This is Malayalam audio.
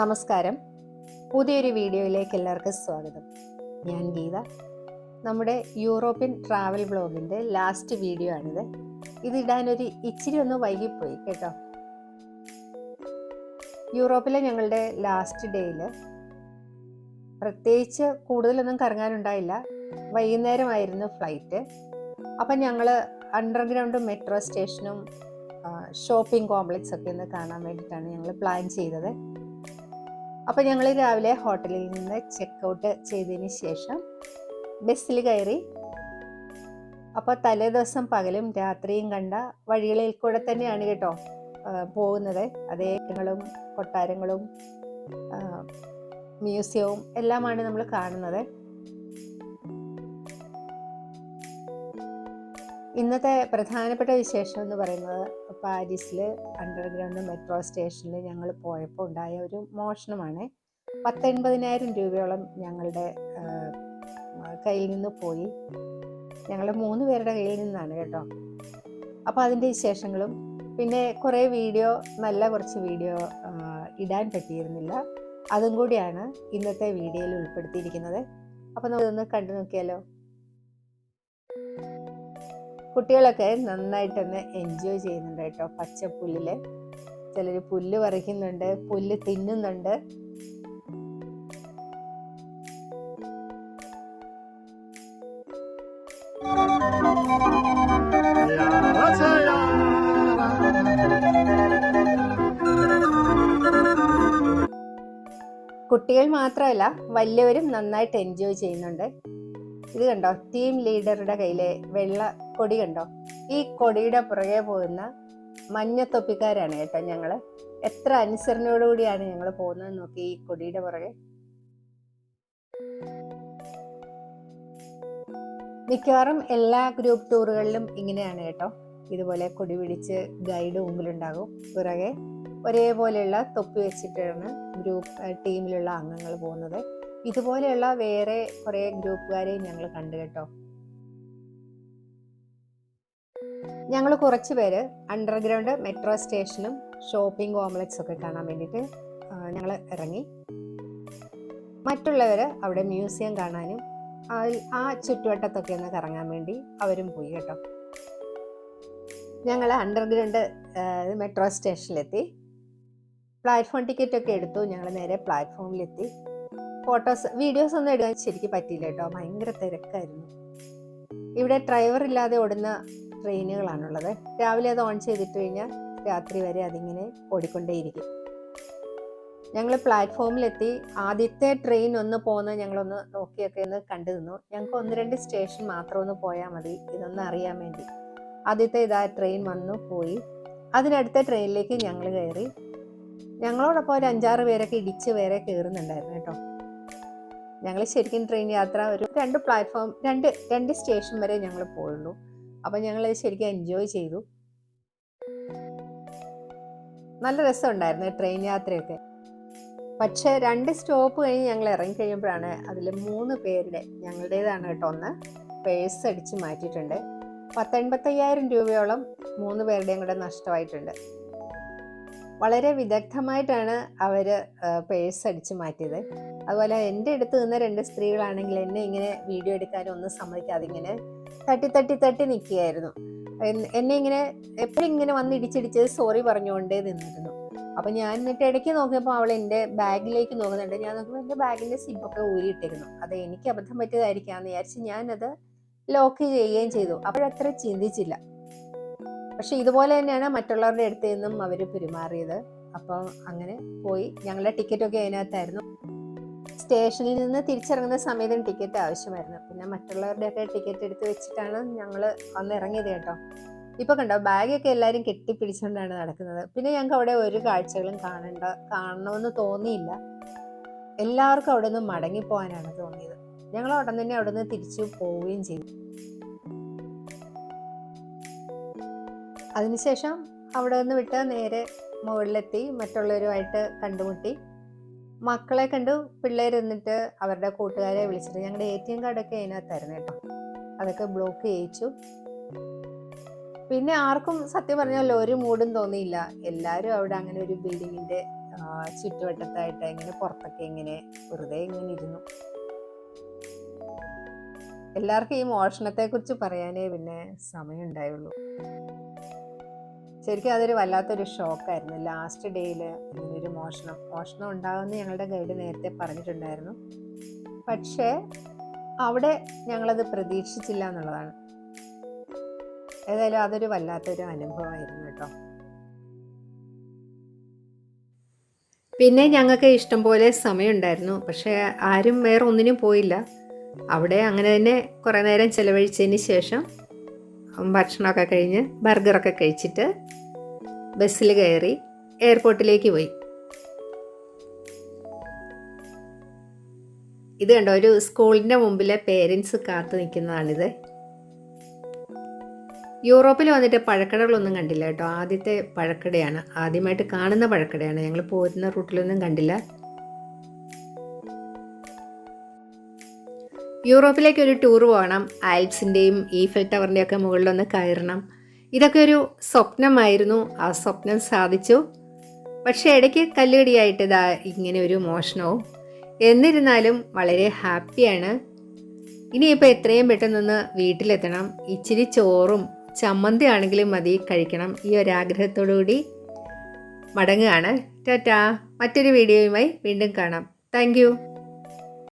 നമസ്കാരം. പുതിയൊരു വീഡിയോയിലേക്ക് എല്ലാവർക്കും സ്വാഗതം. ഞാൻ ഗീത. നമ്മുടെ യൂറോപ്യൻ ട്രാവൽ ബ്ലോഗിന്റെ ലാസ്റ്റ് വീഡിയോ ആണിത്. ഇതിടാനൊരു ഇച്ചിരി ഒന്ന് വൈകിപ്പോയി കേട്ടോ. യൂറോപ്പിലെ ഞങ്ങളുടെ ലാസ്റ്റ് ഡേയിൽ പ്രത്യേകിച്ച് കൂടുതലൊന്നും കറങ്ങാനുണ്ടായില്ല. വൈകുന്നേരമായിരുന്നു ഫ്ലൈറ്റ് അപ്പം ഞങ്ങൾ അണ്ടർഗ്രൗണ്ട് മെട്രോ സ്റ്റേഷനും ഷോപ്പിംഗ് കോംപ്ലക്സ് ഒക്കെ ഒന്ന് കാണാൻ വേണ്ടിയിട്ടാണ് ഞങ്ങൾ പ്ലാൻ ചെയ്തത്. അപ്പോൾ ഞങ്ങൾ രാവിലെ ഹോട്ടലിൽ നിന്ന് ചെക്ക് ഔട്ട് ചെയ്തതിന് ശേഷം ബസ്സിൽ കയറി. അപ്പോൾ തലേ ദിവസം പകലും രാത്രിയും കണ്ട വഴികളിൽ കൂടെ തന്നെയാണ് കേട്ടോ പോകുന്നത്. അതേ ഇടങ്ങളും കൊട്ടാരങ്ങളും മ്യൂസിയവും എല്ലാമാണ് നമ്മൾ കാണുന്നത്. ഇന്നത്തെ പ്രധാനപ്പെട്ട വിശേഷം എന്ന് പറയുന്നത് പാരീസിൽ അണ്ടർഗ്രൗണ്ട് മെട്രോ സ്റ്റേഷനിൽ ഞങ്ങൾ പോയപ്പോൾ ഉണ്ടായ ഒരു മോഷണമാണ്. പത്തൊൻപതിനായിരം രൂപയോളം ഞങ്ങളുടെ കയ്യിൽ നിന്ന് പോയി. ഞങ്ങൾ മൂന്ന് പേരുടെ കയ്യിൽ നിന്നാണ് കേട്ടോ. അപ്പോൾ അതിന്റെ വിശേഷങ്ങളും പിന്നെ കുറേ വീഡിയോ നല്ല കുറച്ച് വീഡിയോ ഇടാൻ പറ്റിയിരുന്നില്ല. അതും കൂടിയാണ് ഇന്നത്തെ വീഡിയോയിൽ ഉൾപ്പെടുത്തിയിരിക്കുന്നത്. അപ്പോൾ നമുക്കൊന്ന് കണ്ടു നോക്കിയാലോ? കുട്ടികളൊക്കെ നന്നായിട്ടൊന്ന് എൻജോയ് ചെയ്യുന്നുണ്ട് കേട്ടോ പച്ചപ്പുല്ലിൽ. ചിലർ പുല്ല് പറിക്കുന്നുണ്ട് പുല്ല് തിന്നുന്നുണ്ട്. കുട്ടികൾ മാത്രമല്ല വലിയവരും നന്നായിട്ട് എൻജോയ് ചെയ്യുന്നുണ്ട്. ഇത് കണ്ടോ? ടീം ലീഡറുടെ കയ്യിലെ വെള്ള കൊടി കണ്ടോ? ഈ കൊടിയുടെ പുറകെ പോകുന്ന മഞ്ഞത്തൊപ്പിക്കാരാണ് കേട്ടോ ഞങ്ങൾ എത്ര അനുസരണയോടുകൂടിയാണ് ഞങ്ങൾ പോകുന്നത് നോക്കി ഈ കൊടിയുടെ പുറകെ. മിക്കവാറും എല്ലാ ഗ്രൂപ്പ് ടൂറുകളിലും ഇങ്ങനെയാണ് കേട്ടോ. ഇതുപോലെ കൊടി പിടിച്ച് ഗൈഡ് മുമ്പിലുണ്ടാകും. പിറകെ ഒരേപോലെയുള്ള തൊപ്പി വെച്ചിട്ടാണ് ഗ്രൂപ്പ് ടീമിലുള്ള അംഗങ്ങൾ പോകുന്നത്. ഇതുപോലെയുള്ള വേറെ കുറെ ഗ്രൂപ്പുകാരെയും ഞങ്ങൾ കണ്ടു കേട്ടോ. ഞങ്ങൾ കുറച്ച് പേര് അണ്ടർഗ്രൗണ്ട് മെട്രോ സ്റ്റേഷനും ഷോപ്പിംഗ് കോംപ്ലക്സ് ഒക്കെ കാണാൻ വേണ്ടിയിട്ട് ഞങ്ങൾ ഇറങ്ങി. മറ്റുള്ളവർ അവിടെ മ്യൂസിയം കാണാനും ആ- ചുറ്റുവട്ടത്തൊക്കെ ഒന്ന് കറങ്ങാൻ വേണ്ടി അവരും പോയി കേട്ടോ. ഞങ്ങൾ അണ്ടർഗ്രൗണ്ട് മെട്രോ സ്റ്റേഷനിലെത്തി പ്ലാറ്റ്ഫോം ടിക്കറ്റ് ഒക്കെ എടുത്തു ഞങ്ങൾ നേരെ പ്ലാറ്റ്ഫോമിലെത്തി ഫോട്ടോസ് വീഡിയോസ് ഒന്നും എടുക്കാൻ ശരിക്കും പറ്റിയില്ല കേട്ടോ. ഭയങ്കര തിരക്കായിരുന്നു. ഇവിടെ ഡ്രൈവർ ഇല്ലാതെ ഓടുന്ന ട്രെയിനുകളാണുള്ളത്. രാവിലെ അത് ഓൺ ചെയ്തിട്ട് കഴിഞ്ഞാൽ രാത്രി വരെ അതിങ്ങനെ ഓടിക്കൊണ്ടേയിരിക്കും. ഞങ്ങൾ പ്ലാറ്റ്ഫോമിലെത്തി. ആദ്യത്തെ ട്രെയിൻ ഒന്ന് പോകുന്നത് ഞങ്ങളൊന്ന് നോക്കിയൊക്കെ ഒന്ന് കണ്ടു നിന്നു. ഞങ്ങൾക്ക് ഒന്ന് രണ്ട് സ്റ്റേഷൻ മാത്രം ഒന്ന് പോയാൽ മതി. ഇതൊന്ന് അറിയാൻ വേണ്ടി. ആദ്യത്തെ ഇതാ ട്രെയിൻ വന്നു പോയി. അതിനടുത്ത ട്രെയിനിലേക്ക് ഞങ്ങൾ കയറി. ഞങ്ങളോടൊപ്പം ഒരു അഞ്ചാറ് പേരൊക്കെ ഇടിച്ച് വേറെ കയറുന്നുണ്ടായിരുന്നു കേട്ടോ. ഞങ്ങൾ ശരിക്കും ട്രെയിൻ യാത്ര ഒരു രണ്ട് പ്ലാറ്റ്ഫോം രണ്ട് രണ്ട് സ്റ്റേഷൻ വരെ ഞങ്ങൾ പോയുള്ളൂ അപ്പം ഞങ്ങൾ ശരിക്കും എൻജോയ് ചെയ്തു. നല്ല രസമുണ്ടായിരുന്നു ട്രെയിൻ യാത്രയൊക്കെ. പക്ഷേ രണ്ട് സ്റ്റോപ്പ് കഴിഞ്ഞ് ഞങ്ങൾ ഇറങ്ങി കഴിയുമ്പോഴാണ് അതിൽ മൂന്ന് പേരുടെ ഞങ്ങളുടേതാണ് കേട്ടോ ഒന്ന് പേഴ്സ് അടിച്ച് മാറ്റിയിട്ടുണ്ട്. പത്തൊൻപത്തയ്യായിരം രൂപയോളം മൂന്ന് പേരുടെയും കൂടെ നഷ്ടമായിട്ടുണ്ട്. വളരെ വിദഗ്ധമായിട്ടാണ് അവർ പേഴ്സ് അടിച്ച് മാറ്റിയത്. അതുപോലെ എന്റെ അടുത്ത് നിന്ന രണ്ട് സ്ത്രീകളാണെങ്കിൽ എന്നെ ഇങ്ങനെ വീഡിയോ എടുക്കാനും ഒന്നും സമ്മതിക്കാതെ ഇങ്ങനെ തട്ടി തട്ടി തട്ടി നിൽക്കുകയായിരുന്നു എന്നെ ഇങ്ങനെ എപ്പോഴും ഇങ്ങനെ വന്ന് ഇടിച്ചിടിച്ച് സോറി പറഞ്ഞുകൊണ്ടേ നിന്നിരുന്നു. അപ്പൊ ഞാൻ എന്നിട്ട് ഇടയ്ക്ക് നോക്കിയപ്പോൾ അവൾ എന്റെ ബാഗിലേക്ക് നോക്കുന്നുണ്ട്. ഞാൻ നോക്കുമ്പോൾ എന്റെ ബാഗിന്റെ സിപ്പൊക്കെ ഊരിയിട്ടിരുന്നു അത് എനിക്ക് അബദ്ധം പറ്റിയതായിരിക്കാന്ന് വിചാരിച്ച് ഞാനത് ലോക്ക് ചെയ്യുകയും ചെയ്തു. അപ്പോഴത്ര ചിന്തിച്ചില്ല. പക്ഷെ ഇതുപോലെ തന്നെയാണ് മറ്റുള്ളവരുടെ അടുത്ത് നിന്നും അവർ പെരുമാറിയത്. അപ്പം അങ്ങനെ പോയി. ഞങ്ങളുടെ ടിക്കറ്റ് ഒക്കെ അതിനകത്തായിരുന്നു. സ്റ്റേഷനിൽ നിന്ന് തിരിച്ചിറങ്ങുന്ന സമയത്തും ടിക്കറ്റ് ആവശ്യമായിരുന്നു. പിന്നെ മറ്റുള്ളവരുടെയൊക്കെ ടിക്കറ്റ് എടുത്ത് വെച്ചിട്ടാണ് ഞങ്ങൾ അന്ന് ഇറങ്ങിയത് കേട്ടോ. ഇപ്പൊ കണ്ടോ ബാഗൊക്കെ എല്ലാവരും കെട്ടിപ്പിടിച്ചുകൊണ്ടാണ് നടക്കുന്നത്. പിന്നെ ഞങ്ങൾക്ക് അവിടെ ഒരു കാഴ്ചകളും കാണണ്ട കാണണമെന്ന് തോന്നിയില്ല. എല്ലാവർക്കും അവിടെ നിന്ന് മടങ്ങിപ്പോകാനാണ് തോന്നിയത്. ഞങ്ങൾ ഉടൻ തന്നെ അവിടെ നിന്ന് തിരിച്ചു പോവുകയും ചെയ്തു. അതിനുശേഷം അവിടെ നിന്ന് വിട്ട് നേരെ മുകളിലെത്തി മറ്റുള്ളവരുമായിട്ട് കണ്ടുമുട്ടി. മക്കളെ കണ്ടു പിള്ളേരെന്നിട്ട് അവരുടെ കൂട്ടുകാരെ വിളിച്ചിട്ട് ഞങ്ങളുടെ എ ടി എം കാർഡൊക്കെ അതിനകത്തായിരുന്നു കേട്ടോ. അതൊക്കെ ബ്ലോക്ക് ചെയ്യിച്ചു. പിന്നെ ആർക്കും സത്യം പറഞ്ഞാൽ ഒരു മൂഡും തോന്നിയില്ല. എല്ലാവരും അവിടെ അങ്ങനെ ഒരു ബിൽഡിങ്ങിന്റെ ചുറ്റുവട്ടത്തായിട്ട് ഇങ്ങനെ പുറത്തൊക്കെ ഇങ്ങനെ വെറുതെ ഇങ്ങനെ ഇരുന്നു. എല്ലാവർക്കും ഈ മോഷണത്തെക്കുറിച്ച് പറയാനേ പിന്നെ സമയം ഉണ്ടായുള്ളൂ ശരിക്കും അതൊരു വല്ലാത്തൊരു ഷോക്കായിരുന്നു. ലാസ്റ്റ് ഡേയിൽ ഒരു മോഷണം മോഷണം ഉണ്ടാകുമെന്ന് ഞങ്ങളുടെ ഗൈഡ് നേരത്തെ പറഞ്ഞിട്ടുണ്ടായിരുന്നു. പക്ഷേ അവിടെ ഞങ്ങളത് പ്രതീക്ഷിച്ചില്ല എന്നുള്ളതാണ്. ഏതായാലും അതൊരു വല്ലാത്തൊരു അനുഭവമായിരുന്നു കേട്ടോ. പിന്നെ ഞങ്ങൾക്ക് ഇഷ്ടംപോലെ സമയമുണ്ടായിരുന്നു. പക്ഷേ ആരും വേറെ ഒന്നിനും പോയില്ല. അവിടെ അങ്ങനെ തന്നെ കുറേ നേരം ചിലവഴിച്ചതിന് ശേഷം ഭക്ഷണമൊക്കെ കഴിഞ്ഞ് ബർഗറൊക്കെ കഴിച്ചിട്ട് ബസ്സിൽ കയറി എയർപോർട്ടിലേക്ക് പോയി. ഇത് കണ്ടോ? ഒരു സ്കൂളിന്റെ മുമ്പിലെ പേരൻസ് കാത്തു നിൽക്കുന്നതാണിത്. യൂറോപ്പിൽ വന്നിട്ട് പഴക്കടകളൊന്നും കണ്ടില്ല കേട്ടോ. ആദ്യത്തെ പഴക്കടയാണ്. ആദ്യമായിട്ട് കാണുന്ന പഴക്കടയാണ്. ഞങ്ങൾ പോരുന്ന റൂട്ടിലൊന്നും കണ്ടില്ല. യൂറോപ്പിലേക്ക് ഒരു ടൂർ പോകണം. ആൽപ്സിന്റെയും ഈഫൽ ടവറിന്റെയും ഒക്കെ മുകളിലൊന്ന് കയറണം. ഇതൊക്കെ ഒരു സ്വപ്നമായിരുന്നു. ആ സ്വപ്നം സാധിച്ചു. പക്ഷേ ഇടയ്ക്ക് കല്ലുകടിയായിട്ട് ഇതാ ഇങ്ങനെ ഒരു മോഷണവും. എന്നിരുന്നാലും വളരെ ഹാപ്പിയാണ്. ഇനിയിപ്പോൾ എത്രയും പെട്ടെന്നൊന്ന് വീട്ടിലെത്തണം. ഇച്ചിരി ചോറും ചമ്മന്തി ആണെങ്കിലും മതി. കഴിക്കണം. ഈ ഒരു ആഗ്രഹത്തോടു കൂടി മടങ്ങുകയാണ്. ടാറ്റാ. മറ്റൊരു വീഡിയോയുമായി വീണ്ടും കാണാം. താങ്ക്